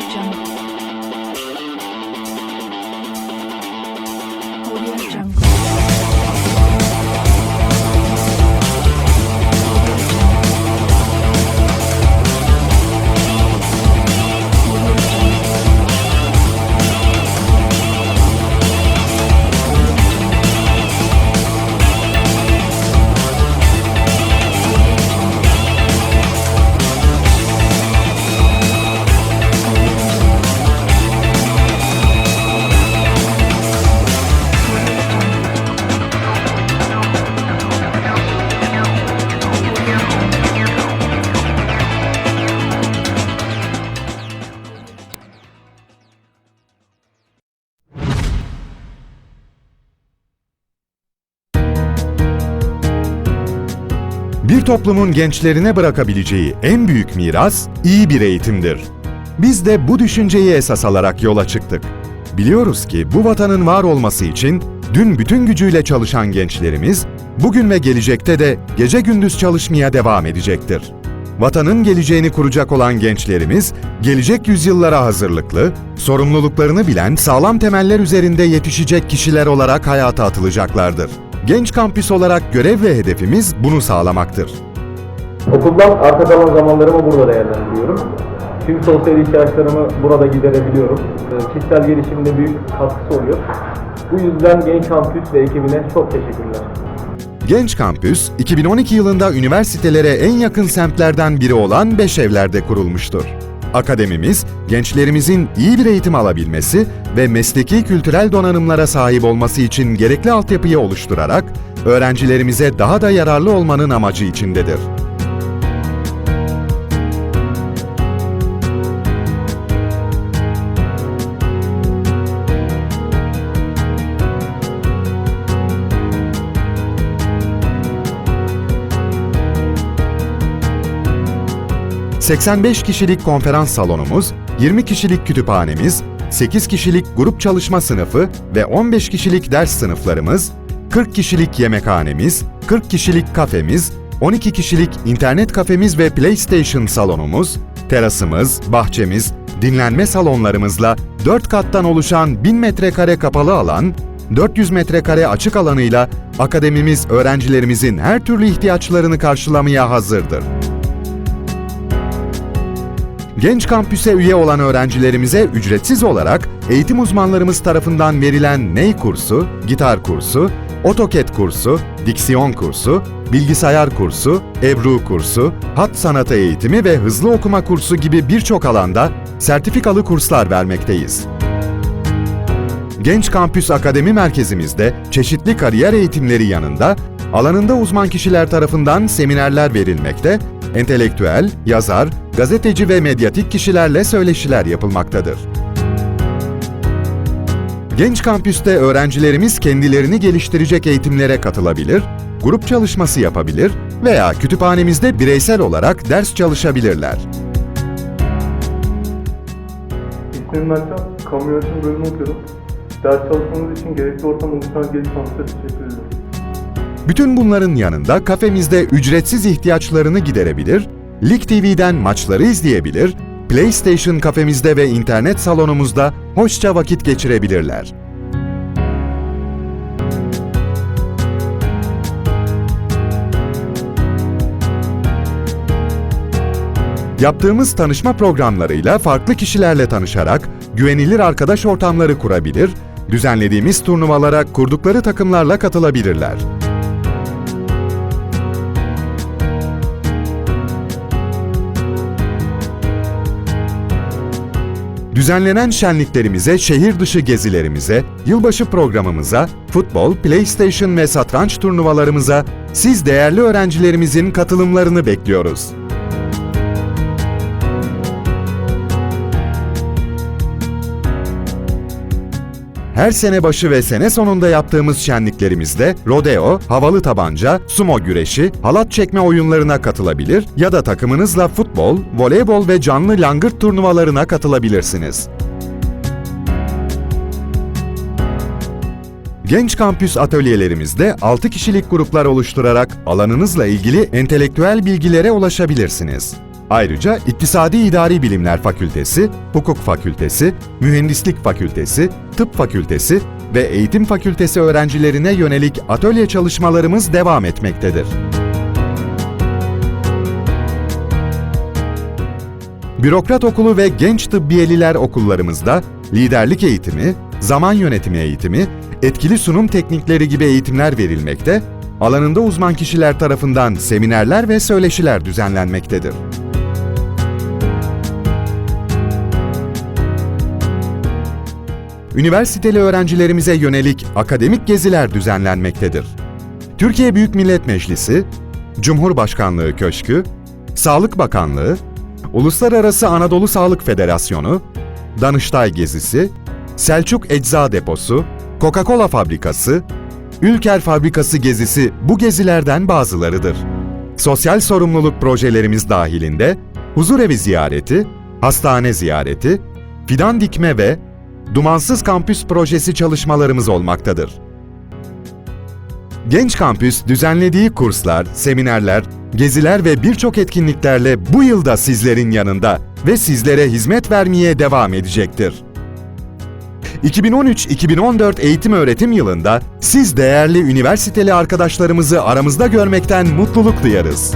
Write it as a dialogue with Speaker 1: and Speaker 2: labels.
Speaker 1: Jump.
Speaker 2: Bir toplumun gençlerine bırakabileceği en büyük miras iyi bir eğitimdir. Biz de bu düşünceyi esas alarak yola çıktık. Biliyoruz ki bu vatanın var olması için dün bütün gücüyle çalışan gençlerimiz bugün ve gelecekte de gece gündüz çalışmaya devam edecektir. Vatanın geleceğini kuracak olan gençlerimiz, gelecek yüzyıllara hazırlıklı, sorumluluklarını bilen sağlam temeller üzerinde yetişecek kişiler olarak hayata atılacaklardır. Genç kampüs olarak görev ve hedefimiz bunu sağlamaktır.
Speaker 3: Okuldan arta kalan zamanlarımı burada değerlendiriyorum. Tüm sosyal ihtiyaçlarımı burada giderebiliyorum. Ee, Kişisel gelişimde büyük katkısı oluyor. Bu yüzden Genç Kampüs ve ekibine çok teşekkürler.
Speaker 2: Genç Kampüs, 2012 yılında üniversitelere en yakın semtlerden biri olan Beşevler'de kurulmuştur. Akademimiz, gençlerimizin iyi bir eğitim alabilmesi ve mesleki kültürel donanımlara sahip olması için gerekli altyapıyı oluşturarak öğrencilerimize daha da yararlı olmanın amacı içindedir. ...85 kişilik konferans salonumuz, 20 kişilik kütüphanemiz, 8 kişilik grup çalışma sınıfı ve 15 kişilik ders sınıflarımız, 40 kişilik yemekhanemiz, 40 kişilik kafemiz, 12 kişilik internet kafemiz ve PlayStation salonumuz, terasımız, bahçemiz, dinlenme salonlarımızla 4 kattan oluşan 1000 metrekare kapalı alan, 400 metrekare açık alanıyla akademimiz öğrencilerimizin her türlü ihtiyaçlarını karşılamaya hazırdır. Genç kampüse üye olan öğrencilerimize ücretsiz olarak eğitim uzmanlarımız tarafından verilen ney kursu, gitar kursu, AutoCAD kursu, diksiyon kursu, bilgisayar kursu, Ebru kursu, hat sanatı eğitimi ve hızlı okuma kursu gibi birçok alanda sertifikalı kurslar vermekteyiz. Genç Kampüs Akademi Merkezimizde çeşitli kariyer eğitimleri yanında alanında uzman kişiler tarafından seminerler verilmekte, entelektüel, yazar, gazeteci ve medyatik kişilerle söyleşiler yapılmaktadır. Genç Kampüs'te öğrencilerimiz kendilerini geliştirecek eğitimlere katılabilir, grup çalışması yapabilir veya kütüphanemizde bireysel olarak ders çalışabilirler.
Speaker 4: İsmim Mertcan, kamu yönetimi bölümü okuyorum. Ders çalışmamız için gerekli ortam oluşturan Genç Kampüs'e teşekkür ederim.
Speaker 2: Bütün bunların yanında kafemizde ücretsiz ihtiyaçlarını giderebilir, Lig TV'den maçları izleyebilir, PlayStation kafemizde ve internet salonumuzda hoşça vakit geçirebilirler. Yaptığımız tanışma programlarıyla farklı kişilerle tanışarak güvenilir arkadaş ortamları kurabilir, düzenlediğimiz turnuvalara kurdukları takımlarla katılabilirler. Düzenlenen şenliklerimize, şehir dışı gezilerimize, yılbaşı programımıza, futbol, PlayStation ve satranç turnuvalarımıza siz değerli öğrencilerimizin katılımlarını bekliyoruz. Her sene başı ve sene sonunda yaptığımız şenliklerimizde rodeo, havalı tabanca, sumo güreşi, halat çekme oyunlarına katılabilir ya da takımınızla futbol, voleybol ve canlı langırt turnuvalarına katılabilirsiniz. Genç Kampüs atölyelerimizde 6 kişilik gruplar oluşturarak alanınızla ilgili entelektüel bilgilere ulaşabilirsiniz. Ayrıca İktisadi İdari Bilimler Fakültesi, Hukuk Fakültesi, Mühendislik Fakültesi, Tıp Fakültesi ve Eğitim Fakültesi öğrencilerine yönelik atölye çalışmalarımız devam etmektedir. Bürokrat Okulu ve Genç Tıbbiyeliler okullarımızda liderlik eğitimi, zaman yönetimi eğitimi, etkili sunum teknikleri gibi eğitimler verilmekte, alanında uzman kişiler tarafından seminerler ve söyleşiler düzenlenmektedir. Üniversiteli öğrencilerimize yönelik akademik geziler düzenlenmektedir. Türkiye Büyük Millet Meclisi, Cumhurbaşkanlığı Köşkü, Sağlık Bakanlığı, Uluslararası Anadolu Sağlık Federasyonu, Danıştay Gezisi, Selçuk Ecza Deposu, Coca-Cola Fabrikası, Ülker Fabrikası gezisi bu gezilerden bazılarıdır. Sosyal sorumluluk projelerimiz dahilinde huzurevi ziyareti, hastane ziyareti, fidan dikme ve Dumansız Kampüs projesi çalışmalarımız olmaktadır. Genç Kampüs düzenlediği kurslar, seminerler, geziler ve birçok etkinliklerle bu yılda sizlerin yanında ve sizlere hizmet vermeye devam edecektir. 2013-2014 eğitim öğretim yılında siz değerli üniversiteli arkadaşlarımızı aramızda görmekten mutluluk duyarız.